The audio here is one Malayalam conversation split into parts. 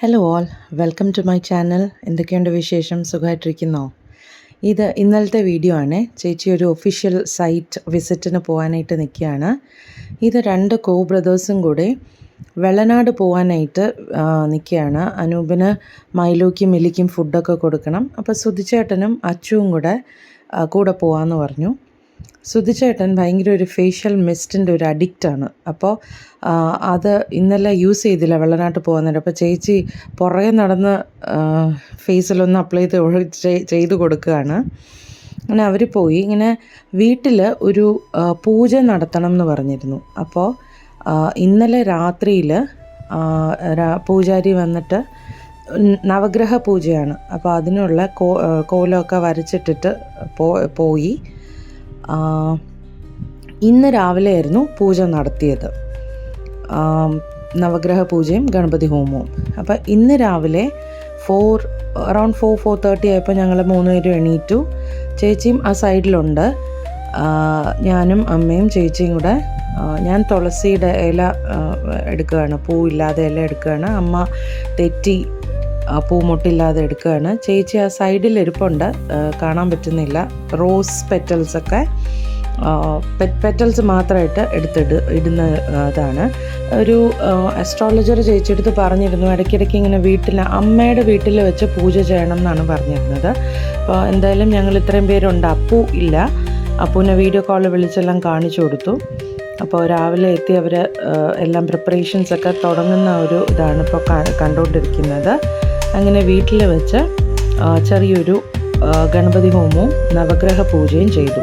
Hello all welcome to my channel എന്തൊക്കെയുണ്ട് വിശേഷം? സുഖമായിട്ടിരിക്കുന്നോ? ഇത് ഇന്നലത്തെ വീഡിയോ ആണ്. ചേച്ചി ഒരു ഒഫീഷ്യൽ സൈറ്റ് വിസിറ്റിന് പോകാനായിട്ട് നിൽക്കുകയാണ്. ഇത് രണ്ട് കോ ബ്രദേഴ്സും കൂടി വെള്ളനാട് പോകാനായിട്ട് നിൽക്കുകയാണ്. അനൂപിന് മൈലോക്കും മിലിക്കും ഫുഡൊക്കെ കൊടുക്കണം. അപ്പോൾ സുധിച്ചേട്ടനും അച്ചുവും കൂടെ കൂടെ പോകാമെന്ന് പറഞ്ഞു. സുധിച്ചേട്ടൻ ഭയങ്കര ഒരു ഫേഷ്യൽ മിസ്റ്റിന്റെ ഒരു അഡിക്റ്റാണ് അപ്പോൾ അത് ഇന്നലെ യൂസ് ചെയ്തില്ല വെള്ളനാട്ട് പോകുന്നുണ്ട് അപ്പോൾ ചേച്ചി പുറകെ നടന്ന് ഫേസിലൊന്ന് അപ്ലൈ ചെയ്ത് ചെയ്ത് കൊടുക്കുകയാണ്. അങ്ങനെ അവർ പോയി. ഇങ്ങനെ വീട്ടിൽ ഒരു പൂജ നടത്തണം എന്ന് പറഞ്ഞിരുന്നു. അപ്പോൾ ഇന്നലെ രാത്രിയിൽ പൂജാരി വന്നിട്ട് നവഗ്രഹ പൂജയാണ്. അപ്പോൾ അതിനുള്ള കോ കോലമൊക്കെ വരച്ചിട്ടിട്ട് പോയി. ഇന്ന് രാവിലെയായിരുന്നു പൂജ നടത്തിയത്. നവഗ്രഹ പൂജയും ഗണപതി ഹോമവും. അപ്പോൾ ഇന്ന് രാവിലെ four around four four thirty ആയപ്പോൾ ഞങ്ങൾ മൂന്ന് പേരും എണീറ്റു. ചേച്ചിയും ആ സൈഡിലുണ്ട്. ഞാനും അമ്മയും ചേച്ചിയും കൂടെ ഞാൻ തുളസിയുടെ ഇല എടുക്കുകയാണ്. പൂവില്ലാതെ ഇല എടുക്കുകയാണ്. അമ്മ തെറ്റി പൂമൊട്ടില്ലാതെ എടുക്കുകയാണ്. ചേച്ചി ആ സൈഡിൽ ഇരിപ്പുണ്ട്. കാണാൻ പറ്റുന്നില്ല. റോസ് പെറ്റൽസൊക്കെ പെറ്റൽസ് മാത്രമായിട്ട് എടുത്തിട് ഇടുന്ന ഇതാണ് ഒരു അസ്ട്രോളജർ ചേച്ചിയെടുത്ത് പറഞ്ഞിരുന്നു ഇടയ്ക്കിടയ്ക്ക് ഇങ്ങനെ വീട്ടിൽ അമ്മയുടെ വീട്ടിൽ വെച്ച് പൂജ ചെയ്യണം എന്നാണ് പറഞ്ഞിരുന്നത്. അപ്പോൾ എന്തായാലും ഞങ്ങൾ ഇത്രയും പേരുണ്ട്. അപ്പു ഇല്ല. അപ്പുവിനെ വീഡിയോ കോൾ വിളിച്ചെല്ലാം കാണിച്ചു കൊടുത്തു. അപ്പോൾ രാവിലെ എത്തി അവർ എല്ലാം പ്രിപ്പറേഷൻസ് ഒക്കെ തുടങ്ങുന്ന ഒരു ഇതാണ് ഇപ്പോൾ കണ്ടുകൊണ്ടിരിക്കുന്നത്. അങ്ങനെ വീട്ടിൽ വെച്ച് ചെറിയൊരു ഗണപതി ഹോമവും നവഗ്രഹ പൂജയും ചെയ്തു.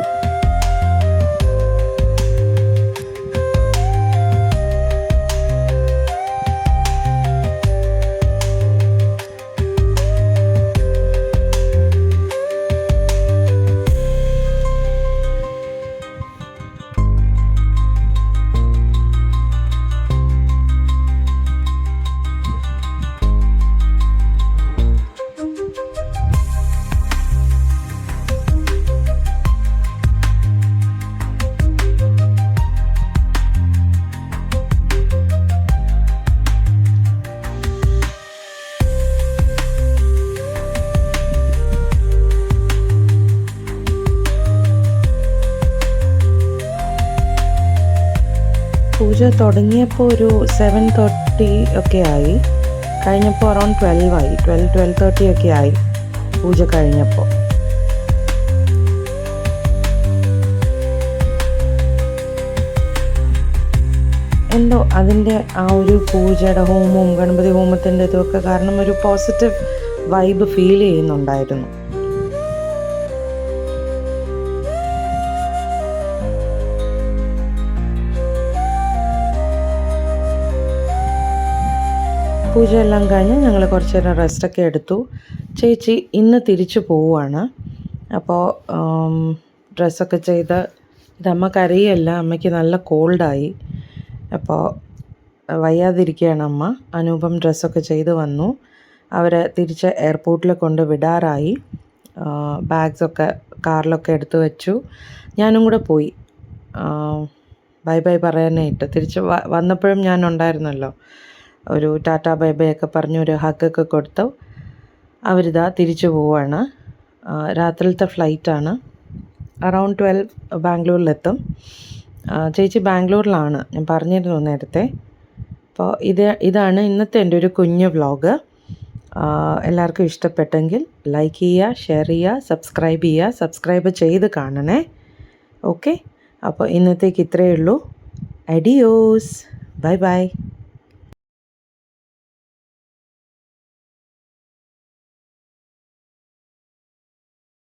പൂജ തുടങ്ങിയപ്പോൾ ഒരു സെവൻ തേർട്ടി ഒക്കെ ആയി. കഴിഞ്ഞപ്പോൾ അറൗണ്ട് ട്വൽവ് ആയി. ട്വൽവ് ട്വൽവ് തേർട്ടി ഒക്കെ ആയി പൂജ കഴിഞ്ഞപ്പോൾ എന്തോ അതിന്റെ ആ ഒരു പൂജയുടെ ഹോമവും ഗണപതി ഹോമത്തിന്റെ ഇതുമൊക്കെ കാരണം ഒരു പോസിറ്റീവ് വൈബ് ഫീൽ ചെയ്യുന്നുണ്ടായിരുന്നു. പൂജയെല്ലാം കഴിഞ്ഞ് ഞങ്ങൾ കുറച്ച് നേരം റെസ്റ്റൊക്കെ എടുത്തു. ചേച്ചി ഇന്ന് തിരിച്ചു പോവുകയാണ് അപ്പോൾ ഡ്രസ്സൊക്കെ ചെയ്ത് ഇതമ്മ കരയല്ല അമ്മയ്ക്ക് നല്ല കോൾഡായി അപ്പോൾ വയ്യാതിരിക്കുകയാണ് അമ്മ. അനൂപം ഡ്രസ്സൊക്കെ ചെയ്ത് വന്നു. അവരെ തിരിച്ച് എയർപോർട്ടിൽ കൊണ്ട് വിടാറായി. ബാഗ്സൊക്കെ കാറിലൊക്കെ എടുത്തു വെച്ചു. ഞാനും കൂടെ പോയി. ബൈ ബൈ പറയാനായിട്ട്. തിരിച്ച് വന്നപ്പോഴും ഞാൻ ഉണ്ടായിരുന്നല്ലോ ഒരു ടാറ്റ ബൈ ബൈ ഒക്കെ പറഞ്ഞ് ഒരു ഹഗ്ഗൊക്കെ കൊടുത്തു. അവരിതാ തിരിച്ചു പോവുകയാണ് രാത്രിയിലത്തെ ഫ്ലൈറ്റാണ് അറൗണ്ട് ട്വൽവ് ബാംഗ്ലൂരിലെത്തും. ചേച്ചി ബാംഗ്ലൂരിലാണ്. ഞാൻ പറഞ്ഞിരുന്നു നേരത്തെ. അപ്പോൾ ഇത് ഇതാണ് ഇന്നത്തെ എന്റെ ഒരു കുഞ്ഞു വ്ലോഗ് എല്ലാവർക്കും ഇഷ്ടപ്പെട്ടെങ്കിൽ ലൈക്ക് ചെയ്യുക ഷെയർ ചെയ്യുക സബ്സ്ക്രൈബ് ചെയ്യുക സബ്സ്ക്രൈബ് ചെയ്ത് കാണണേ. ഓക്കെ അപ്പോൾ ഇന്നത്തേക്ക് ഇത്രയേ ഉള്ളൂ. Adios bye bye